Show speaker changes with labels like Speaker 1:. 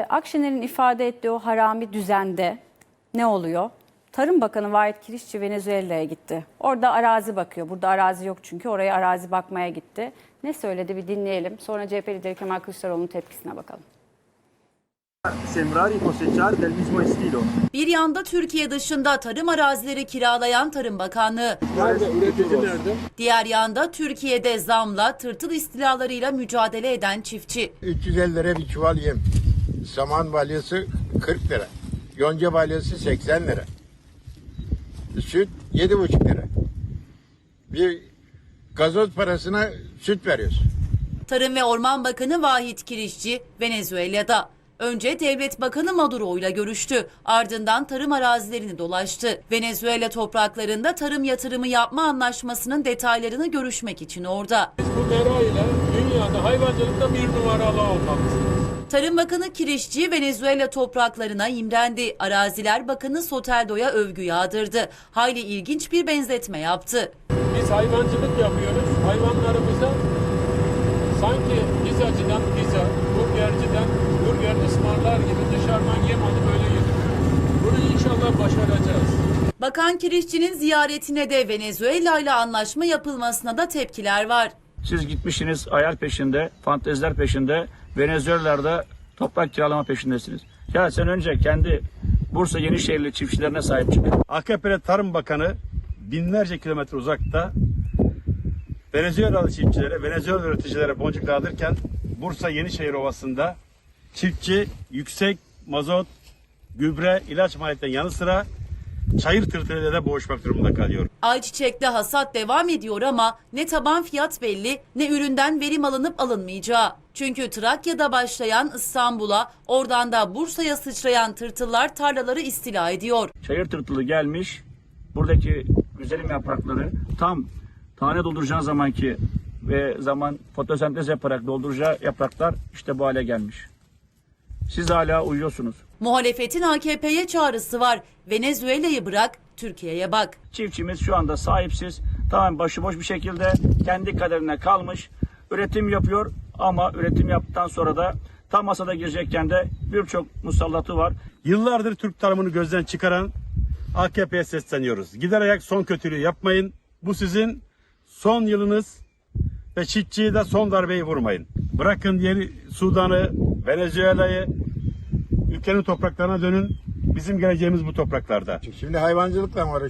Speaker 1: Ee, Akşener'in ifade ettiği o harami düzende ne oluyor? Tarım Bakanı Vahit Kirişçi Venezuela'ya gitti. Orada arazi bakıyor. Burada arazi yok çünkü. Oraya arazi bakmaya gitti. Ne söyledi bir dinleyelim. Sonra CHP lideri Kemal Kılıçdaroğlu'nun tepkisine bakalım.
Speaker 2: sembrar y cosechar del mismo estilo.
Speaker 3: Bir yanda Türkiye dışında tarım arazileri kiralayan Tarım Bakanlığı,
Speaker 2: Nerede? Üretici nerede?
Speaker 3: diğer yanda Türkiye'de zamla, tırtıl istilalarıyla mücadele eden çiftçi.
Speaker 4: 350 lira bir çuval yem. Saman balyası 40 lira. Yonca balyası 80 lira. Süt 7,5 lira. Bir gazoz parasına süt veriyoruz.
Speaker 3: Tarım ve Orman Bakanı Vahit Kirişçi Venezuela'da. Önce Devlet Bakanı Maduro ile görüştü. Ardından tarım arazilerini dolaştı. Venezuela topraklarında tarım yatırımı yapma anlaşmasının detaylarını görüşmek için orada.
Speaker 5: Bu mera ile dünyada hayvancılıkta bir numaralı olmalısınız.
Speaker 3: Tarım Bakanı Kirişçi Venezuela topraklarına imrendi. Araziler Bakanı Soteldo'ya övgü yağdırdı. Hayli ilginç bir benzetme yaptı.
Speaker 5: Biz hayvancılık yapıyoruz. Hayvanlarımıza sanki pizzacıdan pizza, burgerciden burger ısmarlar gibi dışarıdan yem alıp öyle yediriyoruz. Bunu inşallah başaracağız.
Speaker 3: Bakan Kirişçi'nin ziyaretine de Venezuela ile anlaşma yapılmasına da tepkiler var.
Speaker 6: Siz gitmişsiniz ayar peşinde, fanteziler peşinde, Venezuela'da toprak kiralama peşindesiniz. Ya sen önce kendi Bursa Yenişehirli çiftçilerine sahip çık.
Speaker 7: AKP'li Tarım Bakanı binlerce kilometre uzakta Venezuelalı çiftçilere, Venezuela üreticilere boncuk dağıtırken Bursa Yenişehir Ovası'nda çiftçi yüksek mazot, gübre, ilaç maliyetlerinin yanı sıra çayır tırtılıyla da boğuşmak durumunda kalıyor.
Speaker 3: Ayçiçek'te hasat devam ediyor ama ne taban fiyat belli ne üründen verim alınıp alınmayacağı. Çünkü Trakya'da başlayan İstanbul'a oradan da Bursa'ya sıçrayan tırtıllar tarlaları istila ediyor.
Speaker 6: Çayır tırtılı gelmiş, buradaki güzelim yaprakları tam tane dolduracağı zamanki ve zaman fotosentez yaparak dolduracağı yapraklar işte bu hale gelmiş. Siz hala uyuyorsunuz.
Speaker 3: Muhalefetin AKP'ye çağrısı var. Venezuela'yı bırak, Türkiye'ye bak.
Speaker 6: Çiftçimiz şu anda sahipsiz, tamamen başıboş bir şekilde kendi kaderine kalmış. Üretim yapıyor ama üretim yaptıktan sonra da tam masada girecekken de birçok musallatı var.
Speaker 7: Yıllardır Türk tarımını gözden çıkaran AKP'ye sesleniyoruz. Gider ayak son kötülüğü yapmayın. Bu sizin son yılınız ve çiftçiye de son darbeyi vurmayın. Bırakın diğer Sudan'ı, Venezuela'yı, ülkenin topraklarına dönün. Bizim geleceğimiz bu topraklarda.
Speaker 4: Şimdi hayvancılıkla mı uğraşıyoruz?